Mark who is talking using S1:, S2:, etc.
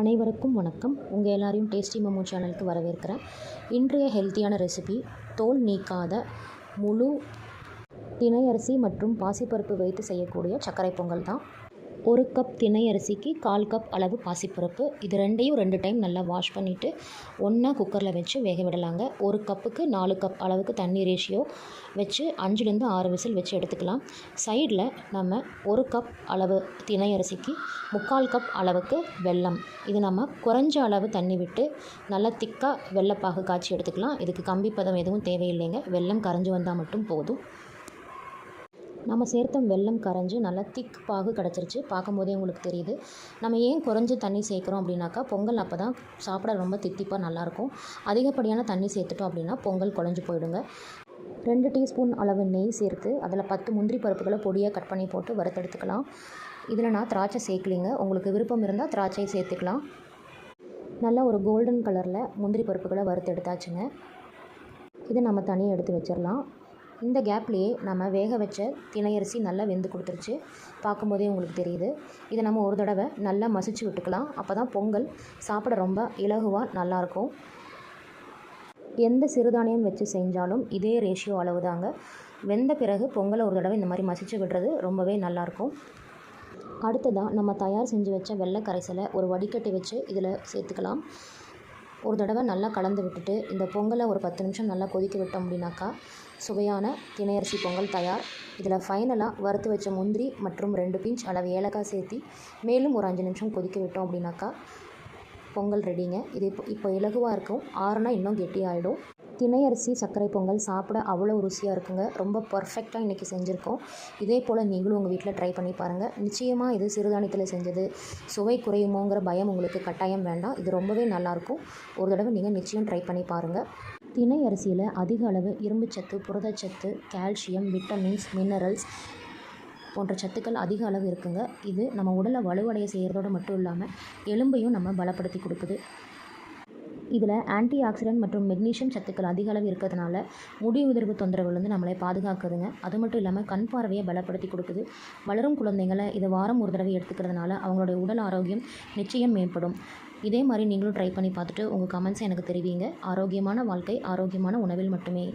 S1: அனைவருக்கும் வணக்கம். உங்கள் எல்லாரையும் டேஸ்டி மோமோ சேனலுக்கு வரவேற்கிறேன். இன்றைய ஹெல்த்தியான ரெசிபி தோல் நீக்காத முழு தினை அரிசி மற்றும் பாசிப்பருப்பு வைத்து செய்யக்கூடிய சர்க்கரை பொங்கல் தான். ஒரு கப் தினை அரிசிக்கு கால் கப் அளவு பாசிப்பருப்பு. இது ரெண்டையும் ரெண்டு டைம் நல்லா வாஷ் பண்ணிவிட்டு ஒன்றா குக்கரில் வச்சு வேக விடலாங்க. ஒரு கப்புக்கு நாலு கப் அளவுக்கு தண்ணி ரேஷியோ வச்சு அஞ்சுலேருந்து ஆறு விசில் வச்சு எடுத்துக்கலாம். சைடில் நம்ம ஒரு கப் அளவு தினை அரிசிக்கு முக்கால் கப் அளவுக்கு வெல்லம். இது நம்ம குறைஞ்ச அளவு தண்ணி விட்டு நல்லா திக்காக வெள்ளப்பாகு காய்ச்சி எடுத்துக்கலாம். இதுக்கு கம்பி பதம் எதுவும் தேவையில்லைங்க. வெல்லம் கரைஞ்சி வந்தால் மட்டும் போதும். நம்ம சேர்த்தம் வெல்லம் கரைஞ்சி நல்லா திக் பாகு கிடச்சிருச்சு. பார்க்கும்போதே உங்களுக்கு தெரியுது. நம்ம ஏன் குறைஞ்சி தண்ணி சேர்க்குறோம் அப்படின்னாக்கா பொங்கல் அப்போ தான் சாப்பிட ரொம்ப தித்திப்பாக நல்லாயிருக்கும். அதிகப்படியான தண்ணி சேர்த்துட்டோம் அப்படின்னா பொங்கல் குழஞ்சி போயிடுங்க. ரெண்டு டீஸ்பூன் அளவு நெய் சேர்த்து அதில் பத்து முந்திரி பருப்புகளை பொடியாக கட் பண்ணி போட்டு வறுத்தெடுத்துக்கலாம். இதில் நான் திராட்சை சேர்க்கலிங்க. உங்களுக்கு விருப்பம் இருந்தால் திராட்சையை சேர்த்துக்கலாம். நல்லா ஒரு கோல்டன் கலரில் முந்திரி பருப்புகளை வறுத்தெடுத்தாச்சுங்க. இதை நம்ம தனியாக எடுத்து வச்சிடலாம். இந்த கேப்லேயே நம்ம வேக வச்ச திணையரிசி நல்லா வெந்து கொடுத்துருச்சு. பார்க்கும்போதே உங்களுக்கு தெரியுது. இதை நம்ம ஒரு தடவை நல்லா மசிச்சு விட்டுக்கலாம். அப்போ தான் பொங்கல் சாப்பிட ரொம்ப இலகுவாக நல்லாயிருக்கும். எந்த சிறுதானியம் வச்சு செஞ்சாலும் இதே ரேஷியோ அளவு தாங்க வெந்த பிறகு பொங்கலை ஒரு தடவை இந்த மாதிரி மசிச்சு விடுறது ரொம்பவே நல்லாயிருக்கும். அடுத்ததாக நம்ம தயார் செஞ்சு வச்ச வெள்ளை கரைசலை ஒரு வடிகட்டி வச்சு இதில் சேர்த்துக்கலாம். ஒரு தடவை நல்லா கலந்து விட்டுட்டு இந்த பொங்கலை ஒரு பத்து நிமிஷம் நல்லா கொதிக்க விட்டோம் அப்படின்னாக்கா சுவையான திணையரிசி பொங்கல் தயார். இதில் ஃபைனலாக வறுத்து வச்ச முந்திரி மற்றும் ரெண்டு பிஞ்ச் அளவு ஏலக்காய் சேர்த்தி மேலும் ஒரு அஞ்சு நிமிஷம் கொதிக்க விட்டோம் அப்படின்னாக்கா பொங்கல் ரெடிங்க இது இப்போ இப்போ இலகுவாக இருக்கும். ஆறுனா இன்னும் கெட்டியாயிடும். திணையரிசி சர்க்கரை பொங்கல் சாப்பிட அவ்வளோ ருசியாக இருக்குங்க. ரொம்ப பர்ஃபெக்டாக இன்றைக்கி செஞ்சுருக்கோம். இதே போல் நீங்களும் உங்கள் வீட்டில் ட்ரை பண்ணி பாருங்கள் நிச்சயமாக இது சிறுதானியத்தில் செஞ்சது. சுவை குறையுமோங்கிற பயம் உங்களுக்கு கட்டாயம் வேண்டாம். இது ரொம்பவே நல்லாயிருக்கும் ஒரு தடவை நீங்கள் நிச்சயம் ட்ரை பண்ணி பாருங்கள் திணை அரிசியில் அதிக அளவு இரும்புச்சத்து புரதச்சத்து கால்சியம் விட்டமின்ஸ் மினரல்ஸ் போன்ற சத்துக்கள் அதிக அளவு இருக்குங்க. இது நம்ம உடலை வலுவடைய செய்கிறதோடு மட்டும் இல்லாமல் எலும்பையும் நம்ம பலப்படுத்தி கொடுக்குது. இதில் ஆன்டி ஆக்சிடென்ட் மற்றும் மெக்னீஷியம் சத்துக்கள் அதிக அளவு இருக்கிறதுனால முடி உதிர்வு தொந்தரவுலேருந்து நம்மளை பாதுகாக்குதுங்க. அது மட்டும் இல்லாமல் கண் பார்வையை பலப்படுத்தி கொடுக்குது. வளரும் குழந்தைங்களை இதை வாரம் ஒரு தடவை எடுத்துக்கிறதுனால அவங்களுடைய உடல் ஆரோக்கியம் நிச்சயம் மேம்படும். இதே மாதிரி நீங்களும் ட்ரை பண்ணி பார்த்துட்டு உங்கள் கமெண்ட்ஸை எனக்கு தெரிவிங்க. ஆரோக்கியமான வாழ்க்கை ஆரோக்கியமான உணவில் மட்டுமே.